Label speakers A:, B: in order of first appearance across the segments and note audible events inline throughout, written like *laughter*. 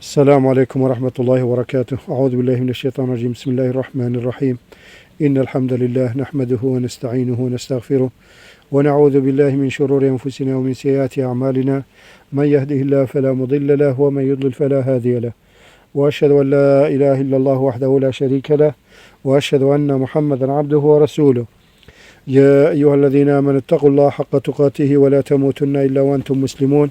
A: السلام عليكم ورحمة الله وبركاته. أعوذ بالله من الشيطان الرجيم. بسم الله الرحمن الرحيم. إن الحمد لله نحمده ونستعينه ونستغفره ونعوذ بالله من شرور أنفسنا ومن سيئات أعمالنا. من يهده الله فلا مضل له ومن يضلل فلا هادي له. وأشهد أن لا إله إلا الله وحده لا شريك له. وأشهد أن محمدا عبده ورسوله. يا أيها الذين آمنوا اتقوا الله حق تقاته ولا تموتن إلا وأنتم مسلمون.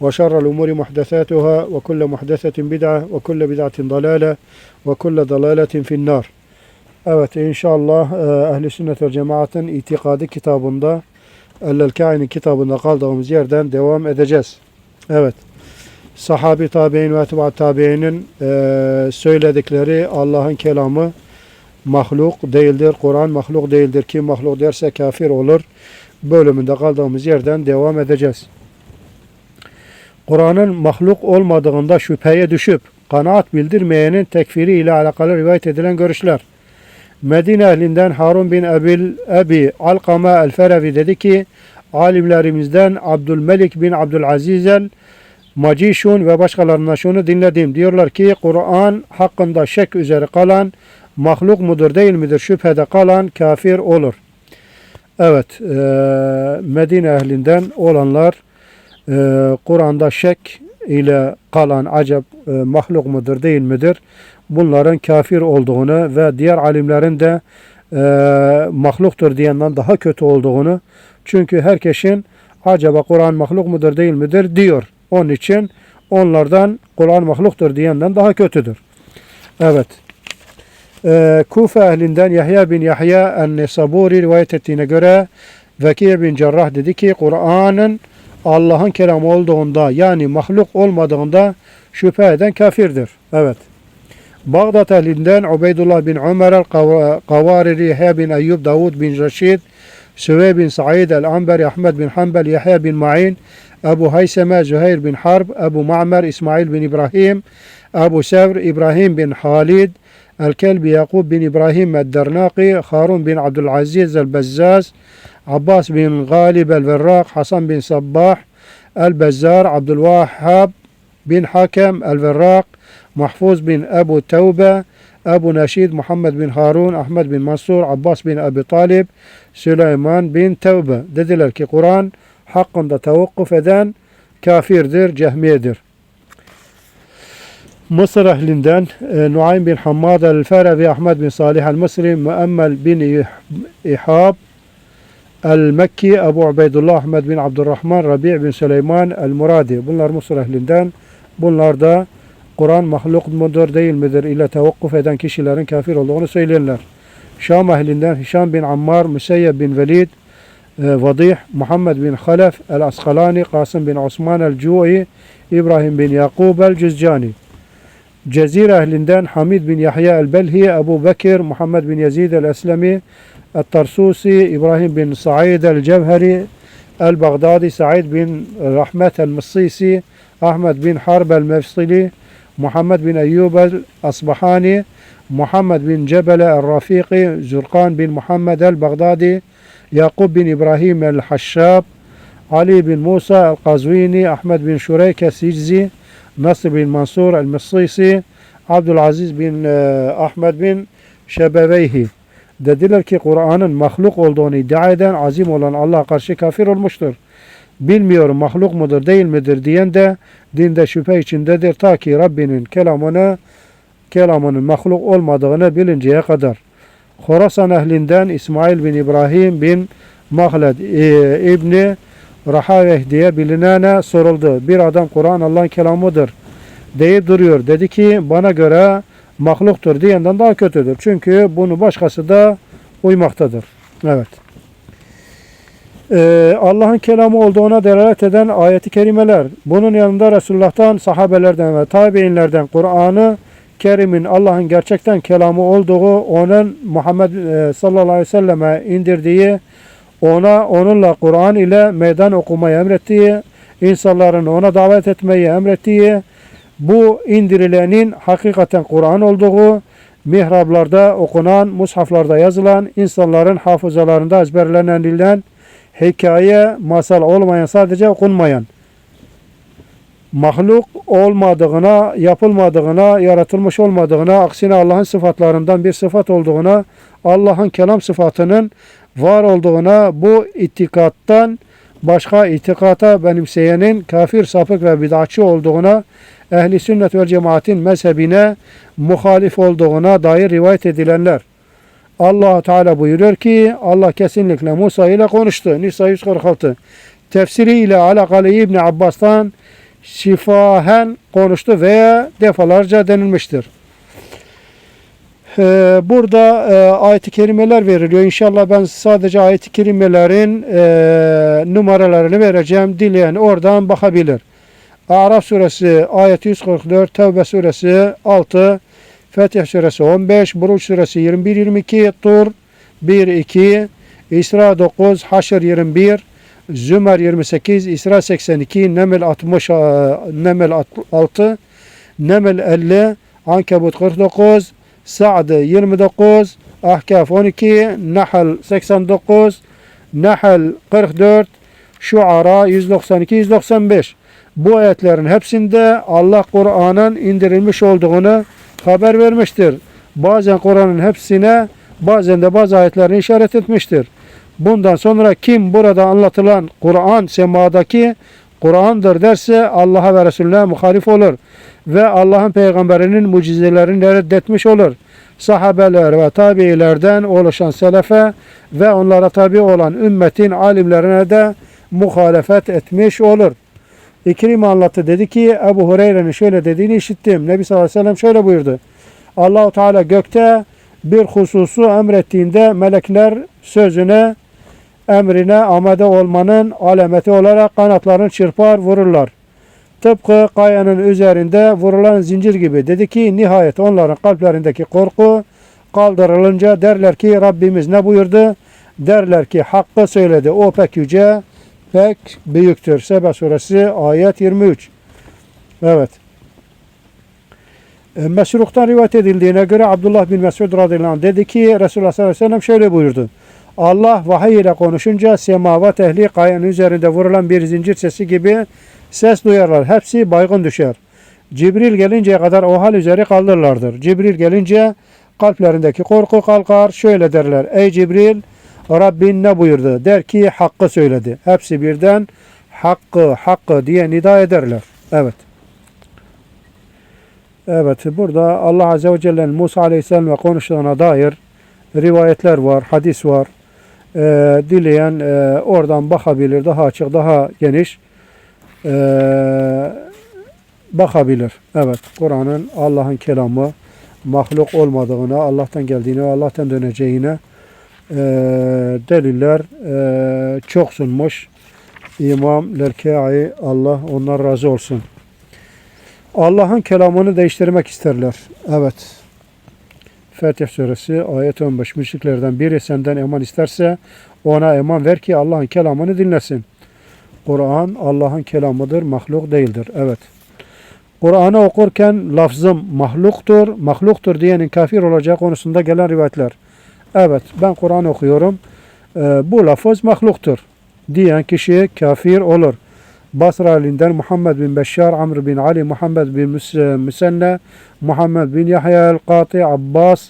A: وشر الأمور محدثاتها وكل محدثة بدعة وكل بدعة ضلالة وكل ضلالة في النار Evet inşallah e, Ehl-i Sünnet ve Cemaat'in itikadı kitabında El Kain'in kitabında kaldığımız yerden devam edeceğiz. Evet. Sahabi tabi'in ve etbaat tabi'inin e, söyledikleri Allah'ın kelamı mahluk değildir. Kur'an mahluk değildir. Kim mahluk derse kafir olur. Bölümünde kaldığımız yerden devam edeceğiz. Kur'an'ın mahluk olmadığında şüpheye düşüp kanaat bildirmeyenin tekfiri ile alakalı rivayet edilen görüşler. Medine ehlinden Harun bin Ebil Ebi Alkama el-Ferevi dedi ki alimlerimizden Abdülmelik bin Abdülaziz el Macişun ve başkalarından şunu dinledim. Diyorlar ki Kur'an hakkında şek üzere kalan mahluk mudur değil midir şüphede kalan kafir olur. Evet, Medine ehlinden olanlar e, Kur'an'da şek ile kalan acaba e, mahluk mudur değil midir? Bunların kafir olduğunu ve diğer alimlerin de e, mahluktur diyenden daha kötü olduğunu çünkü herkesin acaba Kur'an mahluk mudur değil midir diyor. Onun için onlardan Kur'an mahluktur diyenden daha kötüdür. Evet. Ee, Kufa ehlinden Yahya bin Yahya en-Nesaburi rivayet ettiğine göre Veki bin Cerrah dedi ki Kur'an'ın Allah'ın kelamı olduğunda yani mahluk olmadığında şüphe eden kafirdir. Evet. Bağdat ehlinden Ubeydullah bin Ömer el-Kavariri, Yahya bin Eyyub, Davud bin Reşid, Süvey bin Said el-Amberi, Ahmet bin Hanbel, Yahya bin Ma'in, Ebu Hayseme, Züheyr bin Harb, Ebu Ma'mer, İsmail bin İbrahim, Ebu Sevr, İbrahim bin Halid, El-Kelbi, Yakub bin İbrahim el-Dernaki, Harun bin Abdülaziz el-Bezzaz, عباس بن غالب الفراق حسن بن صباح البزار عبد الوهاب بن حكم الفراق محفوظ بن أبو توبة أبو نشيد محمد بن هارون أحمد بن منصور عباس بن أبي طالب سليمان بن توبة. ددل الكي قرآن حق دا توقف أذان كافير در جهميدر مصر لندن آه، نعيم بن حماد الفارغ أحمد بن صالح المصري مؤمل بن إحاب el-Mekki, Ebu Ubeydullah Ahmed bin Abdurrahman, Rabi' bin Süleyman el-Muradi. Bunlar Mısır ehlinden. Bunlar da Kur'an mahluk mudur değil midir ile tevakkuf eden kişilerin kafir olduğunu söylerler. Şam ehlinden Hişam bin Ammar, Müseyyeb bin Velid, e, Vadih, Muhammed bin Halef el-Askalani, Kasım bin Osman el-Cu'i, İbrahim bin Yakub el-Cüzcani. Cezire ehlinden Hamid bin Yahya el-Belhi, Ebu Bekir, Muhammed bin Yazid el-Eslemi, el-Tarsusi, İbrahim bin Said el-Cevheri, el-Baghdadi, Said bin Rahmet el-Mıssisi, Ahmed bin Harb el-Mefsili, Muhammed bin Eyyub el-Asbahani, Muhammed bin Cebele el-Rafiki, Zurkan bin Muhammed el-Baghdadi, Yakub bin İbrahim el-Haşşab, Ali bin Musa el-Kazvini, Ahmed bin Şureyk el-Siczi, Nasr bin Mansur el-Missisi, Abdülaziz bin e, Ahmed bin Şebeveyhi. Dediler ki Kur'an'ın mahluk olduğunu iddia eden azim olan Allah'a karşı kafir olmuştur. Bilmiyorum mahluk mudur değil midir diyen de dinde şüphe içindedir ta ki Rabbinin kelamını kelamının mahluk olmadığını bilinceye kadar. Khorasan ehlinden İsmail bin İbrahim bin Mahled e, İbni Rahaveh diye bilinene soruldu. Bir adam Kur'an Allah'ın kelamıdır deyip duruyor. Dedi ki bana göre mahluktur diyenden daha kötüdür. Çünkü bunu başkası da uymaktadır. Evet. Ee, Allah'ın kelamı olduğuna delalet eden ayeti kerimeler. Bunun yanında Resulullah'tan, sahabelerden ve tabiinlerden Kur'an'ı Kerim'in Allah'ın gerçekten kelamı olduğu, onun Muhammed e, sallallahu aleyhi ve selleme indirdiği, ona onunla Kur'an ile meydan okumayı emrettiği, insanların ona davet etmeyi emrettiği, bu indirilenin hakikaten Kur'an olduğu, mihrablarda okunan, mushaflarda yazılan, insanların hafızalarında ezberlenilen, hikaye, masal olmayan, sadece okunmayan, mahluk olmadığına, yapılmadığına, yaratılmış olmadığına, aksine Allah'ın sıfatlarından bir sıfat olduğuna, Allah'ın kelam sıfatının var olduğuna, bu itikattan başka itikata benimseyenin kafir, sapık ve bid'atçı olduğuna, ehli sünnet ve cemaatin mezhebine muhalif olduğuna dair rivayet edilenler. allah Teala buyuruyor ki Allah kesinlikle Musa ile konuştu. Nisa 146. Tefsiri ile alakalı İbni Abbas'tan şifahen konuştu veya defalarca denilmiştir. Ee, burada e, ayet-i kerimeler veriliyor. İnşallah ben sadece ayet-i kerimelerin e, numaralarını vereceğim. Dileyen oradan bakabilir. Araf suresi ayet 144, Tevbe suresi 6, Fetih suresi 15, Buruç suresi 21-22, Tur 1-2, İsra 9, Haşr 21, Zümer 28, İsra 82, Nemel 60, e, Nemel 6, Nemel 50, Ankebut 49, Sa'd 29, Ahkaf 12, Nahl 89, Nahl 44, Şuara 192, 195. Bu ayetlerin hepsinde Allah Kur'an'ın indirilmiş olduğunu haber vermiştir. Bazen Kur'an'ın hepsine bazen de bazı ayetlerini işaret etmiştir. Bundan sonra kim burada anlatılan Kur'an semadaki Kur'an'dır derse Allah'a ve Resulüne muhalif olur. Ve Allah'ın peygamberinin mucizelerini reddetmiş olur. Sahabeler ve tabiilerden oluşan selefe ve onlara tabi olan ümmetin alimlerine de muhalefet etmiş olur. İkrim anlattı dedi ki Ebu Hureyre'nin şöyle dediğini işittim. Nebi sallallahu aleyhi ve sellem şöyle buyurdu. Allahu Teala gökte bir hususu emrettiğinde melekler sözüne emrine amade olmanın alameti olarak kanatlarını çırpar vururlar. Tıpkı kayanın üzerinde vurulan zincir gibi. Dedi ki nihayet onların kalplerindeki korku kaldırılınca derler ki Rabbimiz ne buyurdu? Derler ki hakkı söyledi. O pek yüce, pek büyüktür. Sebe suresi ayet 23. Evet. E, Mesruk'tan rivayet edildiğine göre Abdullah bin Mesud radıyallahu anh dedi ki Resulullah sallallahu aleyhi ve sellem şöyle buyurdu. Allah vahiy ile konuşunca semavat ehli kayanın üzerinde vurulan bir zincir sesi gibi ses duyarlar. Hepsi baygın düşer. Cibril gelinceye kadar o hal üzeri kaldırırlardır. Cibril gelince kalplerindeki korku kalkar. Şöyle derler. Ey Cibril Rabbin ne buyurdu? Der ki hakkı söyledi. Hepsi birden hakkı hakkı diye nida ederler. Evet. Evet burada Allah Azze ve Celle'nin Musa Aleyhisselam'la konuştuğuna dair rivayetler var, hadis var. Ee, dileyen e, oradan bakabilir, daha açık, daha geniş e, bakabilir. Evet, Kur'an'ın Allah'ın kelamı, mahluk olmadığına, Allah'tan geldiğine, Allah'tan döneceğine e, deliller e, çok sunmuş. İmam Lerkai Allah onlar razı olsun. Allah'ın kelamını değiştirmek isterler. Evet. Fatih suresi ayet 15. Müşriklerden biri senden eman isterse ona eman ver ki Allah'ın kelamını dinlesin. Kur'an Allah'ın kelamıdır, mahluk değildir. Evet. Kur'an'ı okurken lafzım mahluktur, mahluktur diyenin kafir olacağı konusunda gelen rivayetler. Evet ben Kur'an okuyorum. Ee, bu lafız mahluktur diyen kişi kafir olur. Basra elinden Muhammed bin Beşşar, Amr bin Ali, Muhammed bin Müsenne, Muhammed bin Yahya el-Qati, Abbas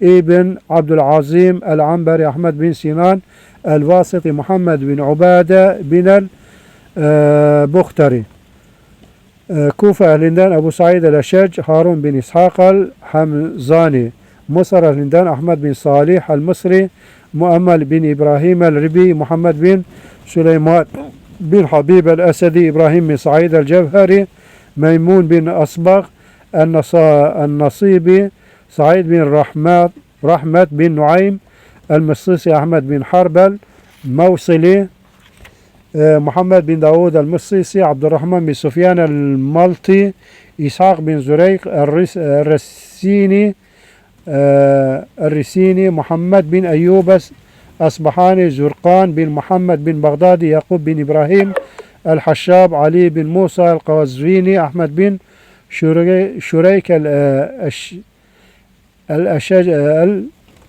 A: ibn Abdülazim el-Amberi, Ahmed bin Sinan, el-Vasiti, Muhammed bin Ubade bin el-Bukhtari. Kufa ehlinden Ebu Said el-Eşec, Harun bin İshak el-Hamzani. Mısır ehlinden Ahmed bin Salih el-Mısri, Muammel bin İbrahim el-Ribi, Muhammed bin Süleyman bin Habib el-Esedi, İbrahim bin Said el-Cevheri, Meymun bin Asbag, el-Nasibi, Said bin Rahmet, Rahmet bin Nuaym, el-Mısisi Ahmet bin Harbel, Mevsili, e, Muhammed bin Davud el-Mısrisi, Abdurrahman bin Sufyan el-Malti, İshak bin Züreyk el-Resini, el-Risini, Muhammed bin Eyyub Asbahani, Zurkan bin Muhammed bin Bagdadi, Yakub bin İbrahim, el-Haşşab, Ali bin Musa el-Kavazvini, Ahmed bin Şurey- Şureyk el-Eş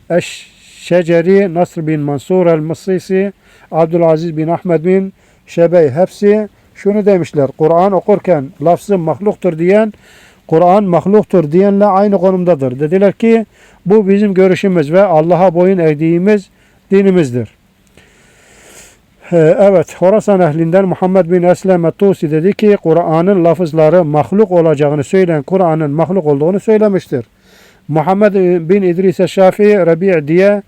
A: el-Eşşeceri, Nasr bin Mansur el-Mısrisi, Abdülaziz bin Ahmed bin Şebey hepsi şunu demişler. Kur'an okurken lafzı mahluktur diyen Kur'an mahluktur diyenle aynı konumdadır. Dediler ki bu bizim görüşümüz ve Allah'a boyun eğdiğimiz dinimizdir. Evet, Horasan ehlinden Muhammed bin Eslem Tusi dedi ki Kur'an'ın lafızları mahluk olacağını söyleyen Kur'an'ın mahluk olduğunu söylemiştir. Muhammed bin İdris Şafii Rabi' diye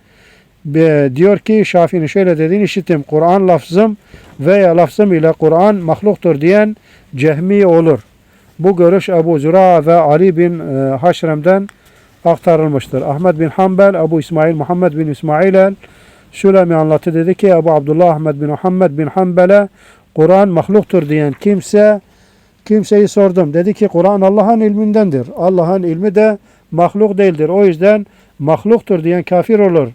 A: diyor ki Şafii'nin şöyle dediğini işittim. Kur'an lafzım veya lafzım ile Kur'an mahluktur diyen cehmi olur. Bu görüş Ebu Zura ve Ali bin e, Haşrem'den aktarılmıştır. Ahmet bin Hanbel, Ebu İsmail, Muhammed bin İsmail el Sülemi anlattı dedi ki Ebu Abdullah Ahmet bin Muhammed bin Hanbel'e Kur'an mahluktur diyen kimse kimseyi sordum. Dedi ki Kur'an Allah'ın ilmindendir. Allah'ın ilmi de mahluk değildir. O yüzden mahluktur diyen kafir olur.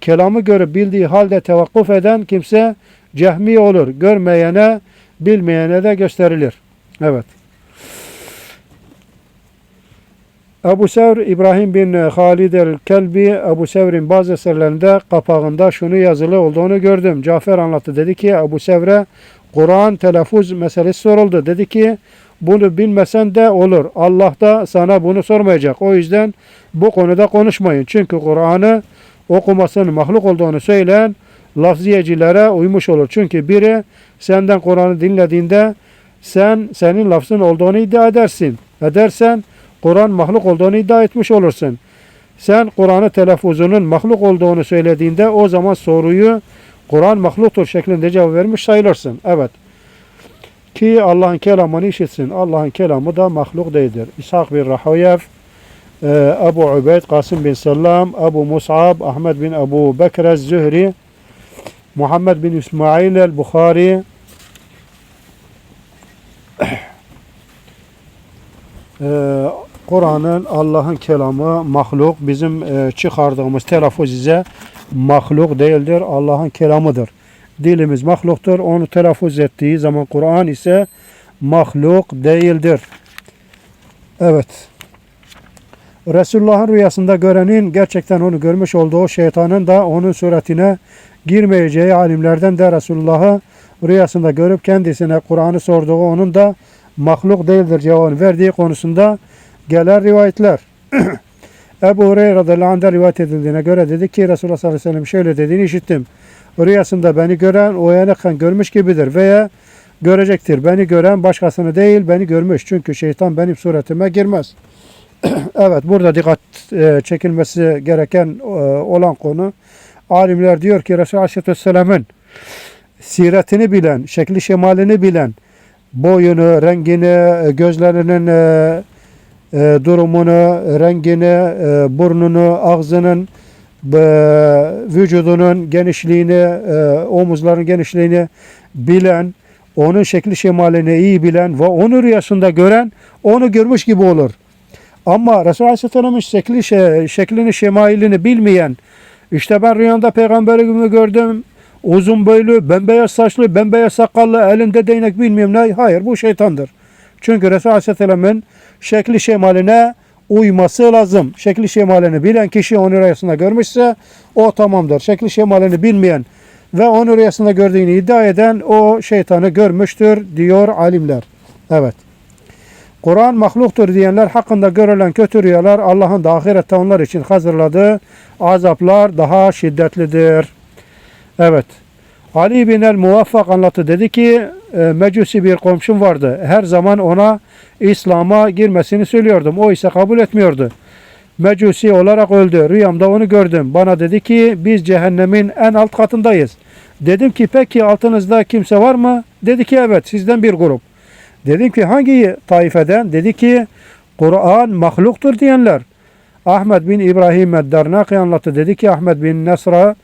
A: Kelamı görüp bildiği halde tevakkuf eden kimse cehmi olur. Görmeyene, bilmeyene de gösterilir. Evet. Ebu Sevr İbrahim bin Halid el-Kelbi Ebu Sevr'in bazı eserlerinde kapağında şunu yazılı olduğunu gördüm. Cafer anlattı. Dedi ki Ebu Sevr'e Kur'an telaffuz meselesi soruldu. Dedi ki bunu bilmesen de olur. Allah da sana bunu sormayacak. O yüzden bu konuda konuşmayın. Çünkü Kur'an'ı okumasının mahluk olduğunu söyleyen lafziyecilere uymuş olur. Çünkü biri senden Kur'an'ı dinlediğinde sen senin lafzın olduğunu iddia edersin. Edersen Kur'an mahluk olduğunu iddia etmiş olursun. Sen Kur'an'ı telaffuzunun mahluk olduğunu söylediğinde o zaman soruyu Kur'an mahluktur şeklinde cevap vermiş sayılırsın. Evet. Ki Allah'ın kelamını işitsin. Allah'ın kelamı da mahluk değildir. İshak bin Rahoyev, e, Ebu Ubeyd, Kasım bin Selam, Ebu Mus'ab, Ahmet bin Ebu Bekr Zühri, Muhammed bin İsmail el-Bukhari, e, Kur'an'ın Allah'ın kelamı mahluk. Bizim e, çıkardığımız telaffuz ise mahluk değildir. Allah'ın kelamıdır. Dilimiz mahluktur. Onu telaffuz ettiği zaman Kur'an ise mahluk değildir. Evet. Resulullah'ın rüyasında görenin gerçekten onu görmüş olduğu şeytanın da onun suretine girmeyeceği alimlerden de Resulullah'ı rüyasında görüp kendisine Kur'an'ı sorduğu onun da mahluk değildir cevabını verdiği konusunda gelen rivayetler. *clears throat* Ebu Hureyre radıyallahu anh'da rivayet edildiğine göre dedi ki Resulullah sallallahu aleyhi ve sellem şöyle dediğini işittim. Rüyasında beni gören uyanıkken görmüş gibidir veya görecektir. Beni gören başkasını değil beni görmüş. Çünkü şeytan benim suretime girmez. *clears throat* evet burada dikkat e, çekilmesi gereken e, olan konu alimler diyor ki Resulullah aleyhisselatü vesselamın siretini bilen, şekli şemalini bilen, boyunu, rengini, e, gözlerinin e, durumunu, rengini, e, burnunu, ağzının, e, vücudunun genişliğini, e, omuzların genişliğini bilen, onun şekli şemalini iyi bilen ve onu rüyasında gören onu görmüş gibi olur. Ama Resulullah Aleyhisselam'ın şekli, şeklini, şemailini bilmeyen, işte ben rüyamda peygamberimi gördüm, uzun boylu, bembeyaz saçlı, bembeyaz sakallı, elinde değnek bilmiyorum ne. Hayır bu şeytandır. Çünkü Resulullah Aleyhisselam'ın şekli şemaline uyması lazım. Şekli şemalini bilen kişi onu rüyasında görmüşse o tamamdır. Şekli şemalini bilmeyen ve onu rüyasında gördüğünü iddia eden o şeytanı görmüştür diyor alimler. Evet. Kur'an mahluktur diyenler hakkında görülen kötü rüyalar Allah'ın da ahirette onlar için hazırladığı azaplar daha şiddetlidir. Evet. Ali bin el Muvaffak anlattı dedi ki mecusi bir komşum vardı. Her zaman ona İslam'a girmesini söylüyordum. O ise kabul etmiyordu. Mecusi olarak öldü. Rüyamda onu gördüm. Bana dedi ki biz cehennemin en alt katındayız. Dedim ki peki altınızda kimse var mı? Dedi ki evet sizden bir grup. Dedim ki hangi taifeden? Dedi ki Kur'an mahluktur diyenler. Ahmet bin İbrahim Eddarnaki anlattı. Dedi ki Ahmet bin Nesra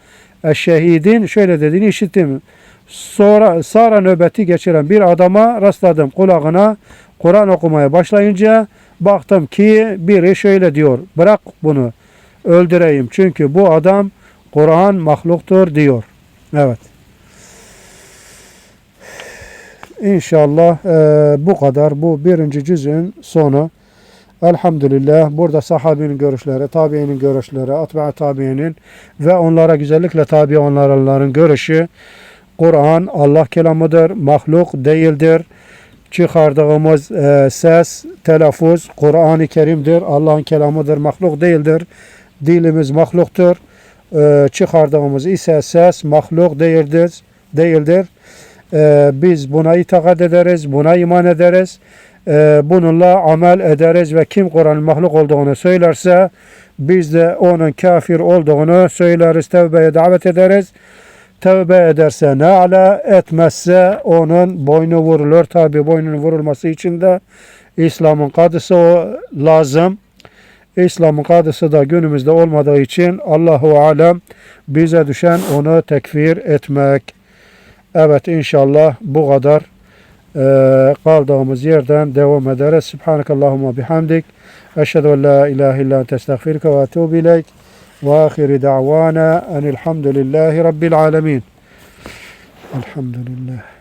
A: Eşşehidin şöyle dediğini işittim. Sonra Sara nöbeti geçiren bir adama rastladım. Kulağına Kur'an okumaya başlayınca baktım ki biri şöyle diyor. Bırak bunu öldüreyim. Çünkü bu adam Kur'an mahluktur diyor. Evet. İnşallah eee, bu kadar. Bu birinci cüzün sonu. Elhamdülillah burada sahabinin görüşleri, tabiinin görüşleri, atba'a tabiinin ve onlara güzellikle tabi olanların görüşü Kur'an Allah kelamıdır, mahluk değildir. Çıkardığımız eee, ses, telaffuz Kur'an-ı Kerim'dir, Allah'ın kelamıdır, mahluk değildir. Dilimiz mahluktur. Eee, çıkardığımız ise ses mahluk değildir. değildir. Eee, biz buna itaat ederiz, buna iman ederiz. Eee, bununla amel ederiz ve kim Kur'an'ın mahluk olduğunu söylerse biz de onun kafir olduğunu söyleriz, tevbeye davet ederiz. Tevbe ederse ne ala etmezse onun boynu vurulur. Tabi boynunun vurulması için de İslam'ın kadısı o lazım. İslam'ın kadısı da günümüzde olmadığı için Allahu alem bize düşen onu tekfir etmek. Evet inşallah bu kadar Ee, kaldığımız yerden devam ederiz. Subhanakallahumma bihamdik. Eşhedü en la ilahe illa ente estağfiruke ve etûbü ileyk. وآخر دعوانا أن الحمد لله رب العالمين. الحمد لله.